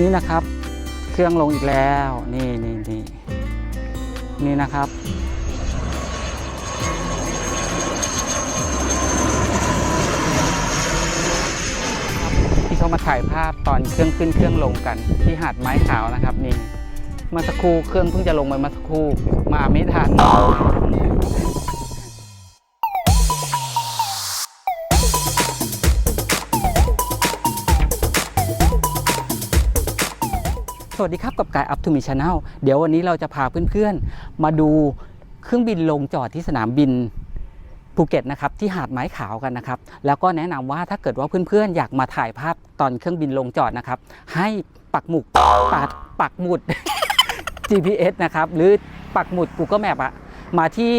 นี่นะครับ เครื่องลงอีกแล้ว นี่นี่นี่นี่นะครับ ที่เขามาถ่ายภาพตอนเครื่องขึ้นเครื่องลงกัน ที่หาดไม้ขาวนะครับ นี่มื่อสักครู่เครื่องเพิ่งจะลงไปมื่อสักครู่มาไม่ทัน สวัสดีครับกับกายอัพทูมิช n แนลเดี๋ยววันนี้เราจะพาเพื่อนๆ มาดูเครื่องบินลงจอดที่สนามบินภูเก็ตนะครับที่หาดไม้ขาวกันนะครับแล้วก็แนะนำว่าถ้าเกิดว่าเพื่อนๆ อยากมาถ่ายภาพตอนเครื่องบินลงจอดนะครับ ให้ปักหมุดปักปักหมุด GPS นะครับหรือปักหมุด Google Map อะมาที่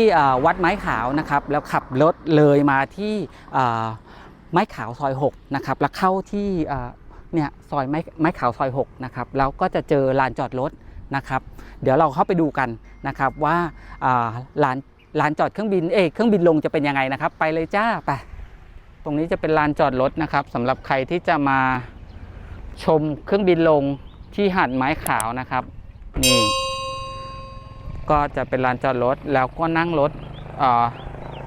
วัดไม้ขาวนะครับแล้วขับรถเลยมาที่ไม้ขาวซอย6นะครับแล้วเข้าที่ เนี่ยซอยไม้ไม้ขาวซอย6นะครับแล้วก็จะเจอลานจอดรถนะครับเดี๋ยวเราเข้าไปดูกันนะครับว่าลานลานจอดเครื่องบินเอกเครื่องบินลงจะเป็นยังไงนะครับ ไปเลยจ้าไปตรงนี้จะเป็นลานจอดรถนะครับสำหรับใครที่จะมาชมเครื่องบินลงที่หาดไม้ขาวนะครับนี่ก็จะเป็นลานจอดรถแล้วก็นั่งรถ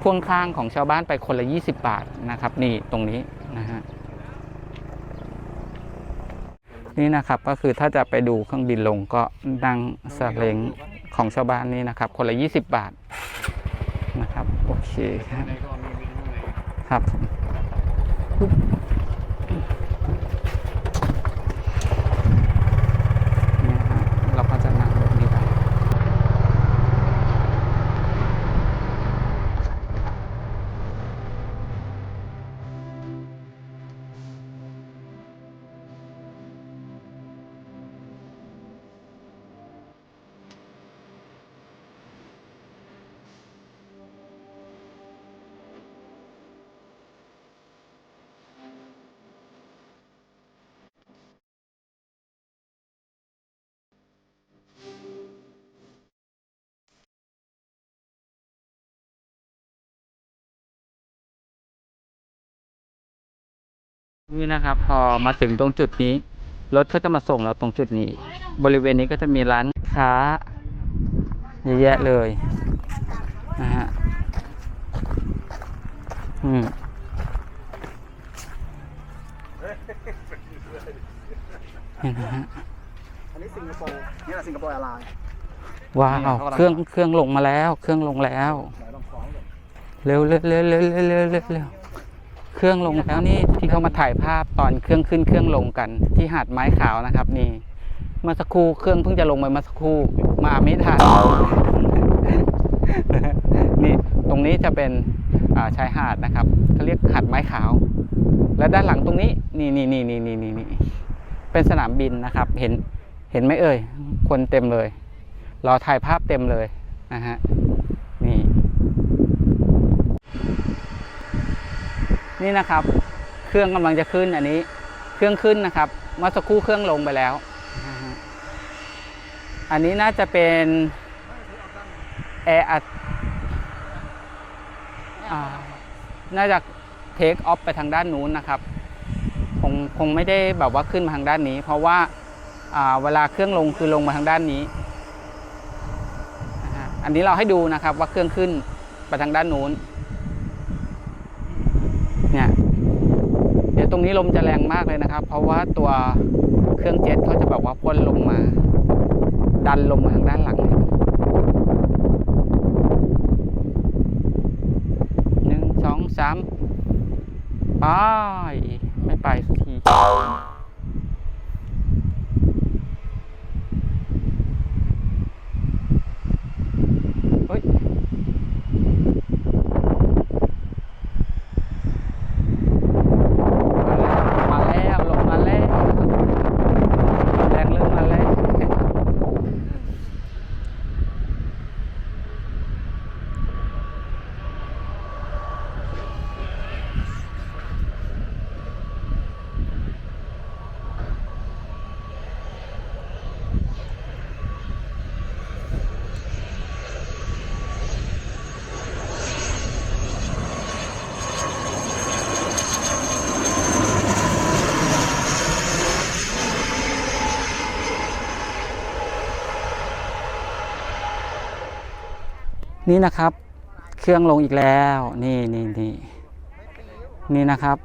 พ่วงข้างของชาวบ้านไปคนละ 20 บาทนะครับ นี่ตรงนี้นะฮะ นี่นะครับก็คือถ้าจะไปดูเครื่องบินลงก็นั่งสเล้งของชาวบ้านนี่นะครับ คนละ 20 บาทนะครับ โอเคครับครับ นี่นะครับ พอมาถึงตรงจุดนี้ รถเขาจะมาส่งเราตรงจุดนี้ บริเวณนี้ก็จะมีร้านค้าเยอะแยะเลยนะฮะอืมนี่นะฮะอันนี้สิงคโปร์นี่แหละสิงคโปร์แอร์ไลน์ว้าวเครื่องเครื่องลงมาแล้ว เครื่องลงแล้วไหนลองฟ้องก่อนเร็วเร็วเร็วเร็วเร็วเร็ว เครื่องลงแล้วนี่ที่เขามาถ่ายภาพตอนเครื่องขึ้นเครื่องลงกัน ที่หาดไม้ขาวนะครับ นี่เมื่อสักครู่เครื่องเพิ่งจะลงไปเมื่อสักครู่มาไม่ทันนี่ตรงนี้จะเป็นาชายหาดนะครับเขาเรียกหาดไม้ขาว และด้านหลังตรงนี้ นี่นี่นี่นี่นี่นี่นี่เป็นสนามบินนะครับ เห็นเห็นไหมเอ่ยคนเต็มเลย รอถ่ายภาพเต็มเลยนะฮะนี่ นี่นะครับ เครื่องกำลังจะขึ้นอันนี้ เครื่องขึ้นนะครับเมื่อสักครู่เครื่องลงไปแล้ว อันนี้น่าจะเป็นแอร์อัดอ่าน่าจะเทคออฟไปทางด้านนู้นนะครับคงคงไม่ได้แบบว่าขึ้นมาทางด้านนี้ เพราะว่าเวลาเครื่องลงคือลงมาทางด้านนี้ อันนี้เราให้ดูนะครับว่าเครื่องขึ้นไปทางด้านนู้น เนี่ยเดี๋ยวตรงนี้ลมจะแรงมากเลยนะครับ เพราะว่าตัวเครื่องเจ็ตเขาจะแบบว่าพ่นลมมา ดันลมมาทางด้านหลังหนึ่งสองสามไปไม่ไปสักทีเฮ้ย มาแล้วลงมาแล้วแรงเริ่มมาแล้ว นี่นะครับ เครื่องลงอีกแล้ว นี่นี่นี่นี่นะครับ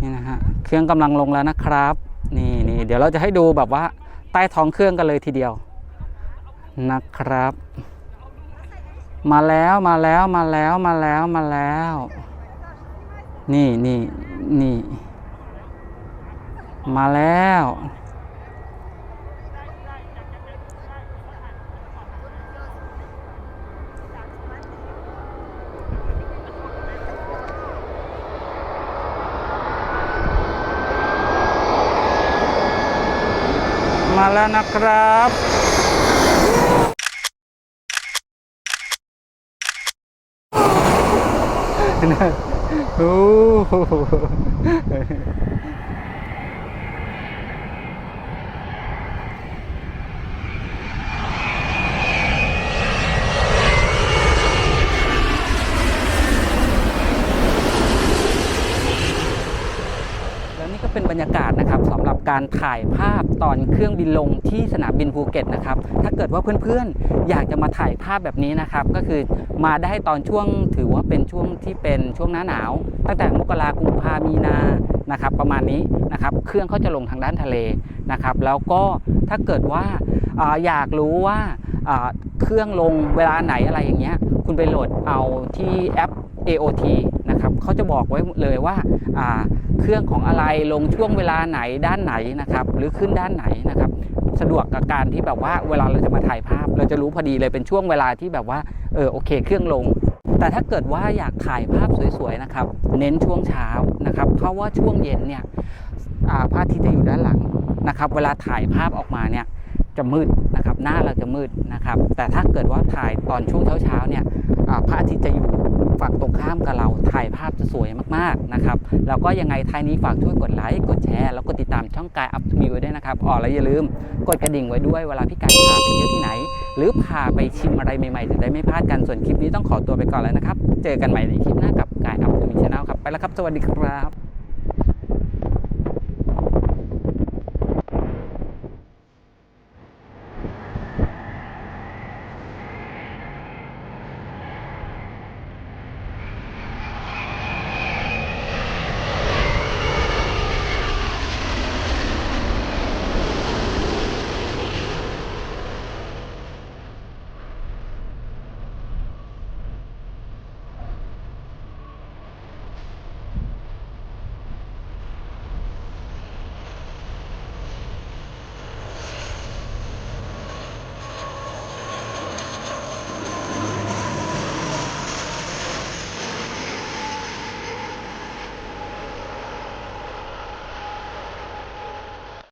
นี่นะฮะ เครื่องกำลังลงแล้วนะครับ นี่นี่เดี๋ยวเราจะให้ดูแบบว่าใต้ท้องเครื่องกันเลยทีเดียว นะครับ มาแล้วมาแล้วมาแล้วมาแล้วมาแล้ว นี่นี่นี่ มาแล้ว มาแล้วนะครับโอ้โหแล้วนี่ก็ เป็นบรรยากาศนะครับสำหรับการถ่ายภาพตอนเครื่องบินลงที่สนามบินภูเก็ตนะครับถ้าเกิดว่าเพื่อนๆ อยากจะมาถ่ายภาพแบบนี้นะครับก็คือมาได้ตอนช่วงถือว่าเป็นช่วงที่เป็นช่วงหน้าหนาว ตั้งแต่มกรากุมภามีนานะครับประมาณนี้นะครับเครื่องเขาจะลงทางด้านทะเลนะครับแล้วก็ถ้าเกิดว่าออยากรู้ว่าเครื่องลงเวลาไหนอะไรอย่างเงี้ยคุณไปโหลดเอาที่แอป AOT นะครับเขาจะบอกไว้เลยว่าอ่า เครื่องของอะไรลงช่วงเวลาไหนด้านไหนนะครับ หรือขึ้นด้านไหนนะครับ สะดวกกับการที่แบบว่าเวลาเราจะมาถ่ายภาพ เราจะรู้พอดีเลยเป็นช่วงเวลาที่แบบว่าเออโอเค เครื่องลง แต่ถ้าเกิดว่าอยากถ่ายภาพสวยๆนะครับ เน้นช่วงเช้านะครับ เพราะว่าช่วงเย็นเนี่ยอ่าพระอาทิตย์จะอยู่ด้านหลังนะครับ เวลาถ่ายภาพออกมาเนี่ยจะมืดนะครับ หน้าเราจะมืดนะครับ แต่ถ้าเกิดว่าถ่ายตอนช่วงเช้าๆเนี่ยอ่าพระอาทิตย์จะอยู่ ฝั่งตรงข้ามกับเราถ่ายภาพจะสวยมากๆนะครับแล้วก็ยังไงท้ายนี้ฝากช่วยกดไลค์กดแชร์แล้วก็ติดตามช่องกายอัพมีไว้ด้วยนะครับอ๋อแล้วอย่าลืมกดกระดิ่งไว้ด้วยเวลาพี่กายพาไปเที่ยวที่ไหน หรือพาไปชิมอะไรใหม่ๆจะได้ไม่พลาดกันส่วนคลิปนี้ต้องขอตัวไปก่อนแล้วนะครับ เจอกันใหม่ในคลิปหน้ากับกายอัพมิวชาแนลครับไปแล้วครับ สวัสดีครับ